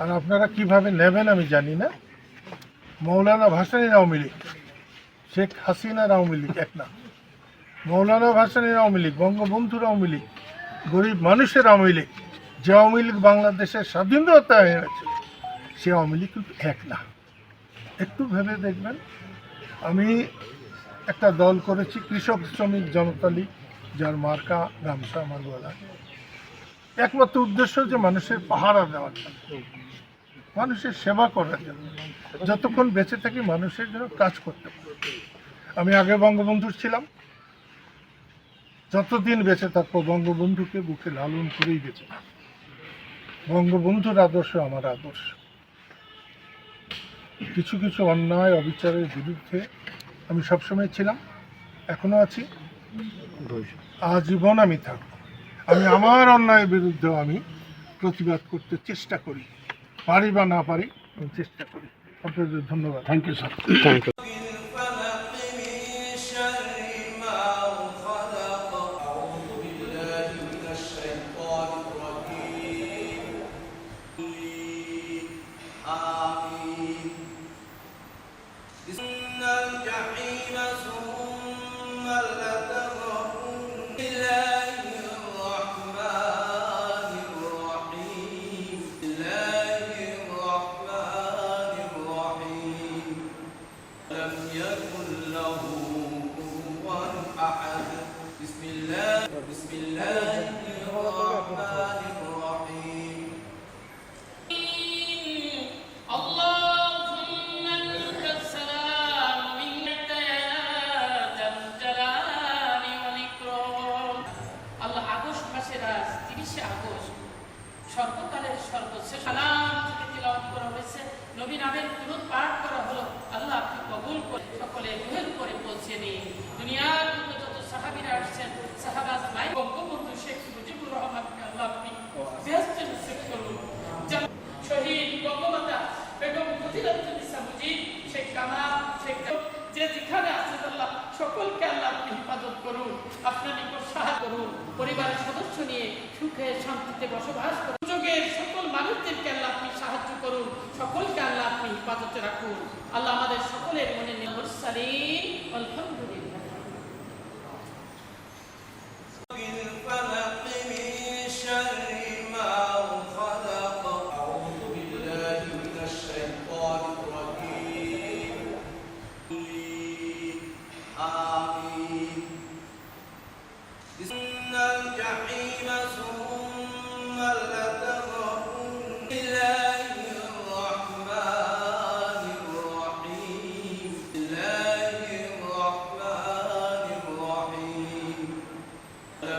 আর আপনারা কীভাবে নেবেন আমি জানি না। মৌলানা ভাসানীর আওয়ামী লীগ। শেখ হাসিনার আওয়ামী লীগ, এক না। মৌলানা ভাসানীর আওয়ামী লীগ, বঙ্গবন্ধুর আওয়ামী লীগ, গরিব মানুষের আওয়ামী লীগ, যে আওয়ামী লীগ বাংলাদেশের স্বাধীনতা হয়েছে সে আওয়ামী লীগ কিন্তু এক না। একটু ভেবে দেখবেন, আমি একটা দল করেছি, কৃষক শ্রমিক জনতা লীগ, যার মার্কা গামছা মালওয়ালা একমাত্র উদ্দেশ্য যে মানুষের পাহারা দেওয়ার জন্য। মানুষের সেবা করার জন্য। যতক্ষণ বেঁচে থাকি মানুষের জন্য কাজ করতে পারে। আমি আগে বঙ্গবন্ধুর ছিলাম। যতদিন বেঁচে থাকব বঙ্গবন্ধুকে বুকে লালন করেই বেঁচে বঙ্গবন্ধুর আদর্শ আমার আদর্শ। কিছু কিছু অন্যায় অবিচারের বিরুদ্ধে আমি সবসময় ছিলাম। এখনও আছি। আজীবন আমি থাকব। আমি আমার অন্যায়ের বিরুদ্ধেও আমি প্রতিবাদ করতে চেষ্টা করি পারি বা না পারি আমি চেষ্টা করি আপনাদের ধন্যবাদ thank you sir thank you الفلق من شر ما بسم الله الرحمن الرحيم اللهم انت السلام منك يا ذا الجلال والاكرام Allah August মাসের আজ তিরিশে আগস্ট সর্বকালের সর্বশেষ সালাম থেকে তিলাওয়াত করা হয়েছে নবী নামের তুরুত পাঠ করা হলো আল্লাহ আপনি কবুল করে সকলে রুহের করে পৌঁছে নিন দুনিয়ার বুকে যত সাহাবীরা আসছেন সাহাবাজ ভাই বঙ্গবন্ধু শেখ মুজিবুর রহমানকে আল্লাহ আপনি বেহেশতে নসিব করুন। শহীদ বঙ্গমাতা বেগম ফজিলাতুন্নিসা মুজিব শেখ কামাল, শেখ যে যেখানে আছেন আল্লাহ সকলকে আল্লাহ আপনি হেফাজত করুন, আপনার নিকট সাহায্য করুন, পরিবারের সদস্য নিয়ে সুখে শান্তিতে বসবাস করুন। সুযোগের সকল মানুষদেরকে আল্লাহ আপনি সাহায্য করুন, সকলকে আল্লাহ আপনি হেফাজতে রাখুন। আল্লাহ আমাদের সকলের মনে সালিম আলহামদুলিল্লাহ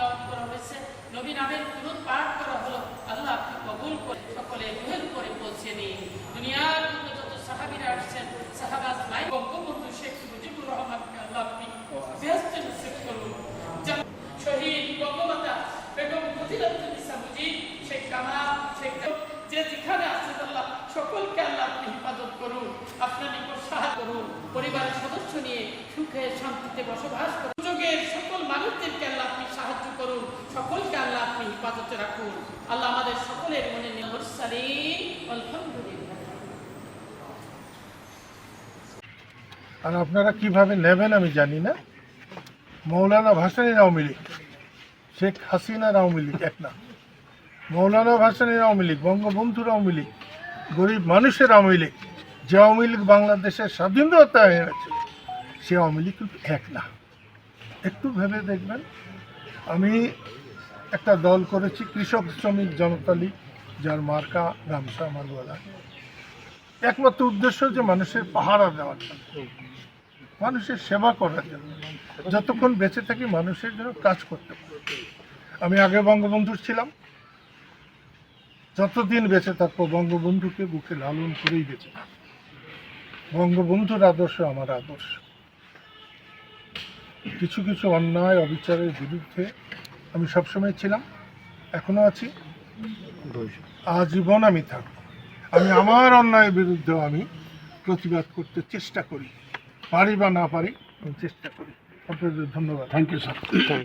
তিলাওয়াত করা হয়েছে। নবী নামের তুরুত পাঠ করা হলো। আল্লাহ আপনি কবুল করে সকলে রুহের করে পৌঁছে নিন দুনিয়ার যত সাহাবীরা আসছেন সাহাবাজ ভাই বঙ্গবন্ধু শেখ মুজিবুর রহমানকে আল্লাহ আপনি বেহেশতে নসিব করুন। শহীদ বঙ্গমাতা বেগম ফজিলাতুন্নিসা মুজিব, শেখ কামাল, শেখ যে যেখানে আছেন আল্লাহ সকলকে আল্লাহ আপনি হেফাজত করুন। আপনার নিকট সাহায্য করুন। পরিবারের সদস্য নিয়ে সুখে শান্তিতে বসবাস করুন। সুযোগের সকল মানুষদেরকে আল্লাহ আপনি সাহায্য করুন। সকলকে আল্লাহ আপনি হেফাজতে রাখুন। আল্লাহ আমাদের সকলের মনে নির্ভর আলহামদুলিল্লাহ। আর আপনারা কীভাবে নেবেন আমি জানি না। মৌলানা ভাসানীর আওয়ামী লীগ। শেখ হাসিনার আওয়ামী লীগ, এক না মৌলানা ভাসানীর আওয়ামী লীগ, বঙ্গবন্ধুর আওয়ামী লীগ, গরিব মানুষের আওয়ামী লীগ, যে আওয়ামী লীগ বাংলাদেশের স্বাধীনতা হয়েছে সে আওয়ামী লীগ কিন্তু এক না। একটু ভেবে দেখবেন আমি একটা দল করেছি, কৃষক শ্রমিক জনতা লীগ, যার মার্কা রামসা আমার মালওয়ালা একমাত্র উদ্দেশ্য যে মানুষের পাহারা দেওয়ার মানুষের সেবা করার জন্য, যতক্ষণ বেঁচে থাকি মানুষের জন্য কাজ করতে পারে। আমি আগে বঙ্গবন্ধুর ছিলাম। যতদিন বেঁচে থাকব, বঙ্গবন্ধুকে বুকে লালন করেই বেঁচে থাকব। বঙ্গবন্ধুর আদর্শ আমার আদর্শ। কিছু কিছু অন্যায়, অবিচারের বিরুদ্ধে আমি সবসময় ছিলাম, এখনও আছি। আজীবন আমি থাকব। আমি আমার অন্যায়ের বিরুদ্ধে আমি প্রতিবাদ করতে চেষ্টা করি। পারি বা না পারি, আমি চেষ্টা করি। আপনাদের ধন্যবাদ। Thank you sir